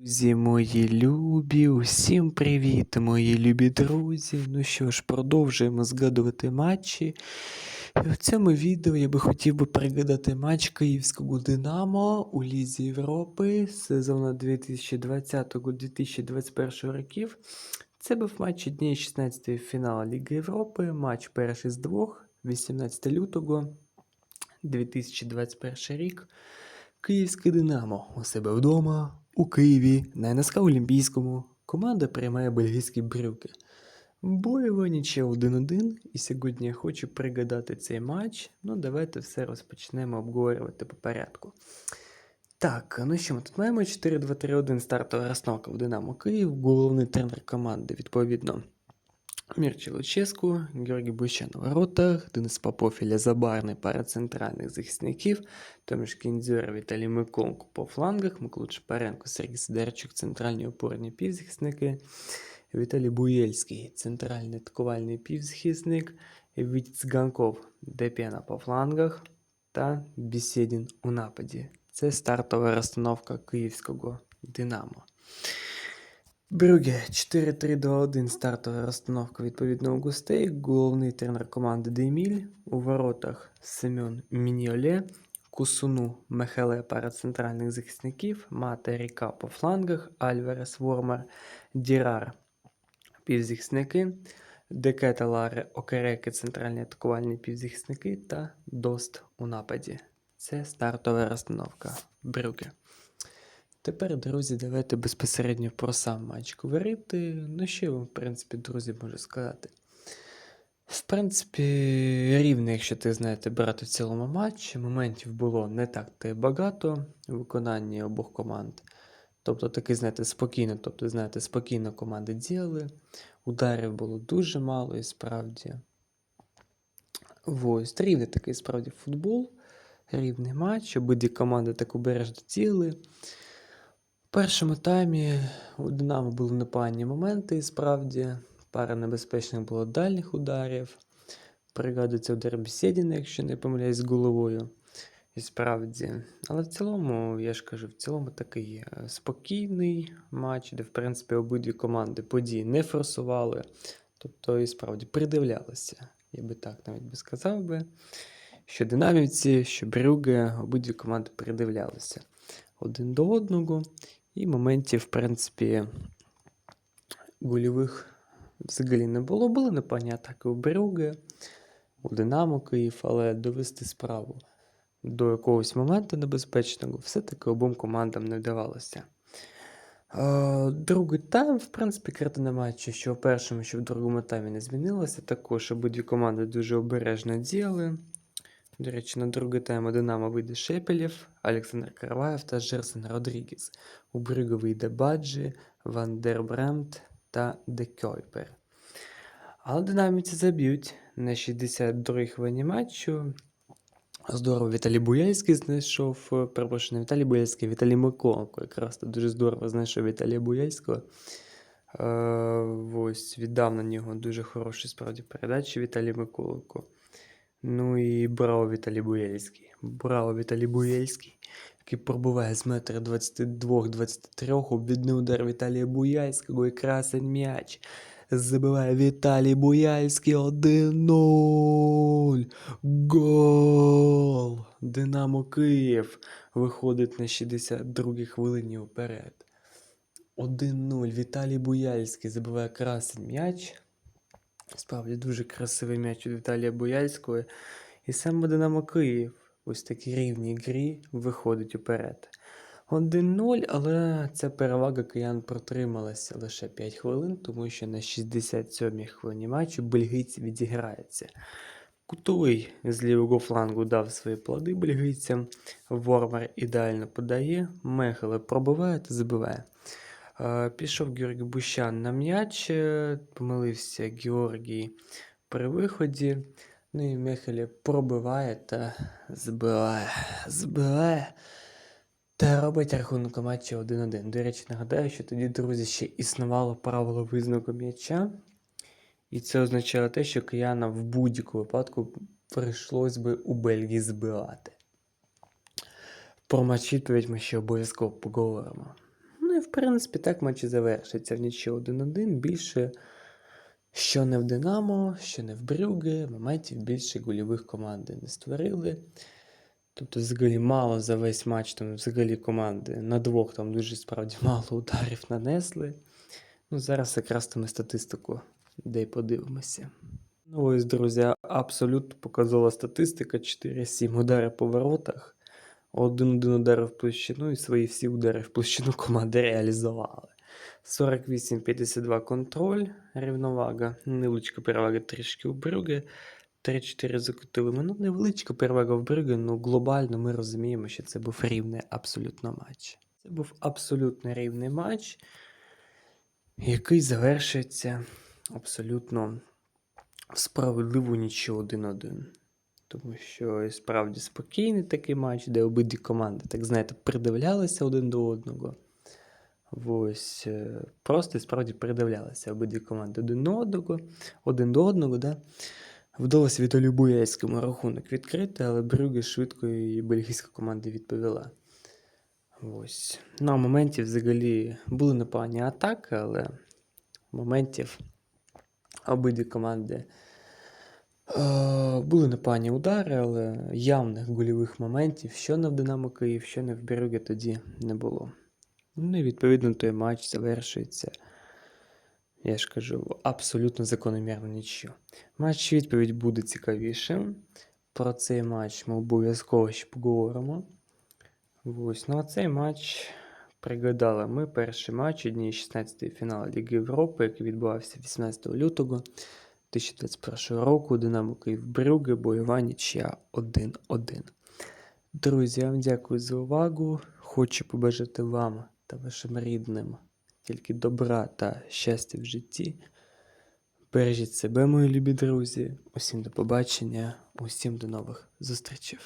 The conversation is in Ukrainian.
Друзі, мої любі, усім привіт, мої любі друзі. Ну що ж, продовжуємо згадувати матчі. І в цьому відео я би хотів би пригадати матч Київського Динамо у Лізі Європи сезону 2020-2021 років. Це був матч дні 16 фіналу Ліги Європи, матч перший з двох, 18 лютого 2021 рік. Київське Динамо у себе вдома, у Києві, на НСК Олімпійському. Команда приймає бельгійські брюки. Бойова ще 1-1, і сьогодні я хочу пригадати цей матч. Ну, давайте все розпочнемо обговорювати по порядку. Так, ну що ми тут маємо 4-2-3-1 стартова розстановка в Динамо Київ, головний тренер команди, відповідно. Мірчі Луческу, Георгій Бущан у воротах, Денис Попов і Забарний пара центральних захисників, Томіш Кіндзюр, Віталій Миколко по флангах, Микола Чапаренко, Сергій Сидорчук, центральні опорні півзахисники, Віталій Буєльський, центральний атакувальний півзахисник, Віть Цганков, Деп'яна по флангах та Бісєдін у нападі. Це стартова розстановка київського Динамо. Брюге 4-3-2-1 стартова розстановка відповідно у гостей. Головний тренер команди Деміль. У воротах Семен Міньоле, Кусуну Мехеле пара центральних захисників, Мата Ріка по флангах, Альверес Вормар, Дірар півзахисники, Декета Ларе Окереки центральні атакувальні півзахисники та Дост у нападі. Це стартова розстановка Брюге. Тепер, друзі, давайте безпосередньо про сам матч говорити. Ну, що я вам, в принципі, друзі, можу сказати. В принципі, рівно, якщо ти знаєте, брати в цілому матчі, моментів було не так та й багато у виконанні обох команд. Тобто, таки, знаєте, спокійно, тобто, знаєте, спокійно команди діяли. Ударів було дуже мало і справді. Ось, рівний такий справді футбол, рівний матч, обидві команди так обережно діяли. Першому таймі у Динамо були непогані моменти, і справді. Пара небезпечних було дальніх ударів. Пригадується удар Бесєдіна, якщо не помиляюсь, головою. І справді. Але в цілому, я ж кажу, в цілому такий е, спокійний матч, де, в принципі, обидві команди події не форсували. Тобто, і справді придивлялися. Я би так навіть би сказав би, що динамівці, що Брюге, обидві команди придивлялися один до одного. І моментів, в принципі, гольових взагалі не було. Були непогані атаки у Брюге, у Динамо Київ, але довести справу до якогось моменту небезпечного все-таки обом командам не вдавалося. Другий тайм, в принципі, картина матчу, що в першому, що в другому таймі не змінилося. Також обидві команди дуже обережно діяли. До речі, на другий тайм Динамо вийде Шепелєв, Олександр Караваєв та Жерсен Родрігес. У Брюгге вийде Баджі, Ван дер та Де Кьойпер. Але динаміці заб'ють на 62-й хвилині матчу. Здорово, Віталій Буяльський знайшов, перепрошую, не Віталій Буяльський, Віталій Миколенко. Якраз дуже здорово знайшов Віталія Буяльського. Е, ось, віддав на нього дуже хороші справді передачі Віталій Миколенко. Ну і браво Віталій Буяльський. Браво Віталій Буяльський, який пробуває з метра 22-23 обвідний удар Віталія Буяльського і красень м'яч. Забиває Віталій Буяльський 1-0. Гол! Динамо Київ виходить на 62-й хвилині вперед. 1-0. Віталій Буяльський забиває красень м'яч. Справді дуже красивий м'яч від Віталія Бояльського. І саме Динамо Київ ось такій рівній грі виходить уперед. 1-0, але ця перевага киян протрималася лише 5 хвилин, тому що на 67-й хвилині матчу бельгійці відіграється. Кутовий з лівого флангу дав свої плоди бельгійцям. Вормар ідеально подає, Мехеле пробиває та забиває. Е, Пішов Георгій Бущан на м'яч, е, помилився Георгій при виході. Ну і Мехеле пробиває та збиває. Збиває. Та робить рахунок матчі 1-1. До речі, нагадаю, що тоді, друзі, ще існувало правило визнаку м'яча. І це означає те, що кияна в будь-якому випадку прийшлось би у Бельгії збивати. Про матч відповідь ми ще обов'язково поговоримо. В принципі так матч і завершиться в нічі 1-1. Більше, що не в Динамо, що не в Брюге, моментів більше гольових команди не створили. Тобто, взагалі мало за весь матч, там взагалі команди на двох там дуже справді мало ударів нанесли. Ну, зараз якраз там і статистику, де й подивимося. Ну ось, друзі, абсолютно показова статистика: 4-7 удари по воротах, один-один удар в площину і свої всі удари в площину команди реалізували. 48-52 контроль, рівновага, невеличка перевага трішки у Брюге, 3-4 закотили. Ну, невеличка перевага в Брюге, ну глобально ми розуміємо, що це був рівний абсолютно матч. Це був абсолютно рівний матч, який завершується абсолютно в справедливу нічого 1-1. Тому що і справді спокійний такий матч, де обидві команди, так знаєте, придивлялися один до одного. Ось, е, просто і справді придивлялися обидві команди один до одного, один до одного, да? Вдалося Віталію Буяйському рахунок відкрити, але Брюге швидко і бельгійська команда відповіла. Ось. На моменті взагалі були непогані атаки, але моментів обидві команди були непогані удари, але явних гольових моментів, що не в Динамо Київ, що не в Брюге тоді не було. Ну і відповідно той матч завершується. Я ж кажу, абсолютно закономірно нічого. Матч відповідь буде цікавішим. Про цей матч ми обов'язково ще поговоримо. Ось, ну а цей матч пригадали ми перший матч у дні 16-ї фіналу Ліги Європи, який відбувався 18 лютого 2021 року. Динамо Київ Брюги, бойова нічия 1-1. Друзі, я вам дякую за увагу. Хочу побажати вам та вашим рідним тільки добра та щастя в житті. Бережіть себе, мої любі друзі. Усім до побачення, усім до нових зустрічей.